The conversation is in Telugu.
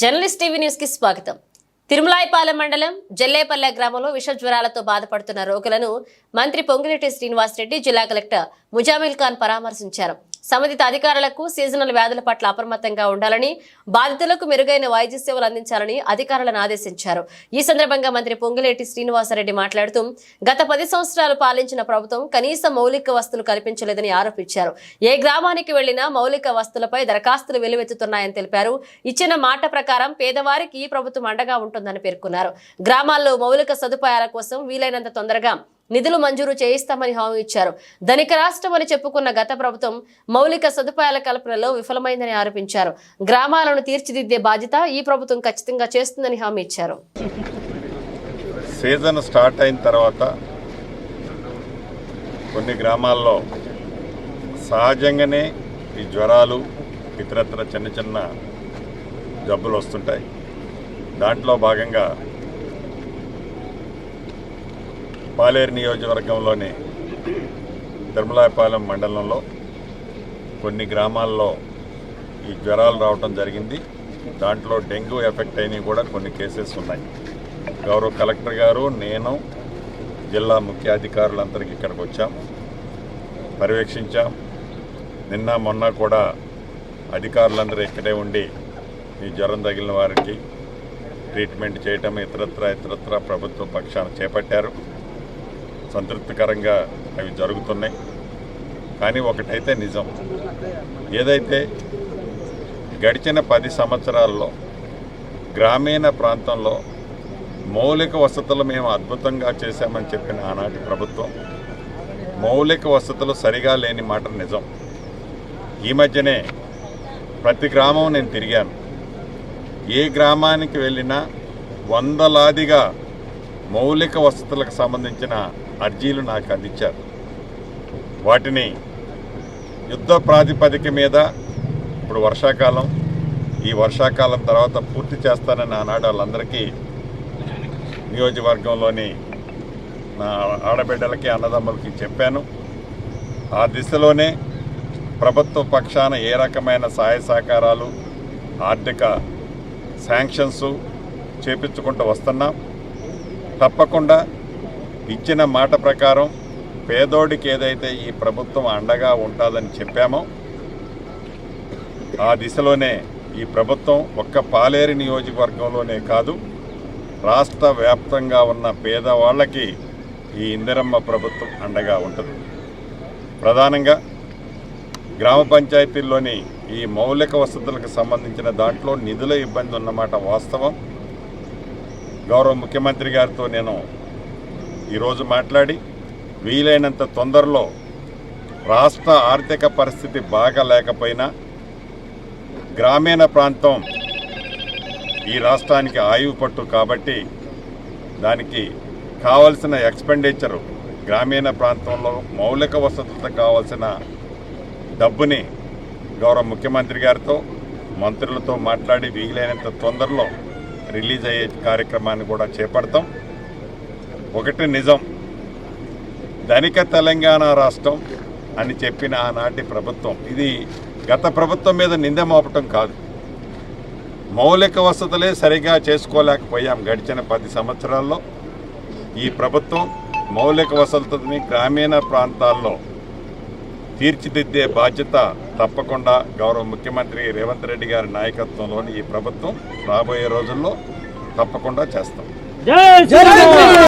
జర్నలిస్ట్ టీవీ న్యూస్కి స్వాగతం. తిరుమలాయపాలెం మండలం జల్లేపల్లె గ్రామంలో విష జ్వరాలతో బాధపడుతున్న రోగులను మంత్రి పొంగిరెడ్డి శ్రీనివాసరెడ్డి జిల్లా కలెక్టర్ ముజామిల్ ఖాన్ పరామర్శించారు. సంబంధిత అధికారులకు సీజనల్ వ్యాధుల పట్ల అప్రమత్తంగా ఉండాలని బాధితులకు మెరుగైన వైద్య సేవలు అందించాలని అధికారులను ఆదేశించారు. ఈ సందర్భంగా మంత్రి పొంగులేటి శ్రీనివాసరెడ్డి మాట్లాడుతూ గత పది సంవత్సరాలు పాలించిన ప్రభుత్వం కనీస మౌలిక వస్తువులు కల్పించలేదని ఆరోపించారు. ఏ గ్రామానికి వెళ్ళినా మౌలిక వస్తువులపై దరఖాస్తులు వెలువెత్తుతున్నాయని తెలిపారు. ఇచ్చిన మాట ప్రకారం పేదవారికి ఈ ప్రభుత్వం అండగా ఉంటుందని పేర్కొన్నారు. గ్రామాల్లో మౌలిక సదుపాయాల కోసం వీలైనంత తొందరగా నిధులు మంజూరు చేయిస్తామని హామీ ఇచ్చారు. ధనిక రాష్ట్రం అని చెప్పుకున్న గత ప్రభుత్వం మౌలిక సదుపాయాల కల్పనలో విఫలమైందని ఆరోపించారు. గ్రామాలను తీర్చిదిద్దే బాధ్యత ఈ ప్రభుత్వం ఖచ్చితంగా చేస్తుందని హామీ ఇచ్చారు. సీజన్ స్టార్ట్ అయిన తర్వాత కొన్ని గ్రామాల్లో సహజంగానే ఈ జ్వరాలు ఇతరత్ర చిన్న చిన్న జబ్బులు వస్తుంటాయి. దాంట్లో భాగంగా పాలేరు నియోజకవర్గంలోని తిరుమలాయపాలెం మండలంలో కొన్ని గ్రామాల్లో ఈ జ్వరాలు రావటం జరిగింది. దాంట్లో డెంగ్యూ ఎఫెక్ట్ అయినవి కూడా కొన్ని కేసెస్ ఉన్నాయి. గౌరవ కలెక్టర్ గారు నేను జిల్లా ముఖ్య అధికారులందరికీ ఇక్కడికి వచ్చాం. పర్యవేక్షించాం. నిన్న మొన్న కూడా అధికారులందరూ ఇక్కడే ఉండి ఈ జ్వరం తగిలిన వారికి ట్రీట్మెంట్ చేయటం ఇతరత్ర ఇతరత్ర ప్రభుత్వ పక్షాన చేపట్టారు. సంతృప్తికరంగా అవి జరుగుతున్నాయి. కానీ ఒకటైతే నిజం. ఏదైతే గడిచిన పది సంవత్సరాల్లో గ్రామీణ ప్రాంతంలో మౌలిక వసతులు మేము అద్భుతంగా చేశామని చెప్పిన ఆనాటి ప్రభుత్వం మౌలిక వసతులు సరిగా లేని మాట నిజం. ఈ మధ్యనే ప్రతి గ్రామం నేను తిరిగాను. ఏ గ్రామానికి వెళ్ళినా వందలాదిగా మౌలిక వసతులకు సంబంధించిన అర్జీలు నాకు అందించారు. వాటిని యుద్ధ ప్రాతిపదిక మీద ఇప్పుడు వర్షాకాలం ఈ వర్షాకాలం తర్వాత పూర్తి చేస్తానని ఆనాడు వాళ్ళందరికీ నియోజకవర్గంలోని నా ఆడబిడ్డలకి అన్నదమ్ములకి చెప్పాను. ఆ దిశలోనే ప్రభుత్వ పక్షాన ఏ రకమైన సహాయ సహకారాలు ఆర్థిక శాంక్షన్స్ చేపించుకుంటూ వస్తున్నాం. తప్పకుండా ఇచ్చిన మాట ప్రకారం పేదోడికి ఏదైతే ఈ ప్రభుత్వం అండగా ఉంటుందని చెప్పామో ఆ దిశలోనే ఈ ప్రభుత్వం ఒక్క పాలేరు నియోజకవర్గంలోనే కాదు రాష్ట్ర వ్యాప్తంగా ఉన్న పేదవాళ్ళకి ఈ ఇందిరమ్మ ప్రభుత్వం అండగా ఉంటుంది. ప్రధానంగా గ్రామ పంచాయతీల్లోని ఈ మౌలిక వసతులకు సంబంధించిన దాంట్లో నిధుల ఇబ్బంది ఉన్నమాట వాస్తవం. గౌరవ ముఖ్యమంత్రి గారితో నేను ఈరోజు మాట్లాడి వీలైనంత తొందరలో రాష్ట్ర ఆర్థిక పరిస్థితి బాగా లేకపోయినా గ్రామీణ ప్రాంతం ఈ రాష్ట్రానికి ఆయువు పట్టు కాబట్టి దానికి కావలసిన ఎక్స్పెండిచరు గ్రామీణ ప్రాంతంలో మౌలిక వసతులకు కావాల్సిన డబ్బుని గౌరవ ముఖ్యమంత్రి గారితో మంత్రులతో మాట్లాడి వీలైనంత తొందరలో రిలీజ్ అయ్యే కార్యక్రమాన్ని కూడా చేపడతాం. ఒకటి నిజం. ధనిక తెలంగాణ రాష్ట్రం అని చెప్పిన ఆనాటి ప్రభుత్వం. ఇది గత ప్రభుత్వం మీద నింద మోపటం కాదు. మౌలిక వసతులే సరిగా చేసుకోలేకపోయాం గడిచిన పది సంవత్సరాల్లో. ఈ ప్రభుత్వం మౌలిక వసతులని గ్రామీణ ప్రాంతాల్లో తీర్చిదిద్దే బాధ్యత తప్పకుండా గౌరవ ముఖ్యమంత్రి రేవంత్ రెడ్డి గారి నాయకత్వంలోని ఈ ప్రభుత్వం రాబోయే రోజుల్లో తప్పకుండా చేస్తాం.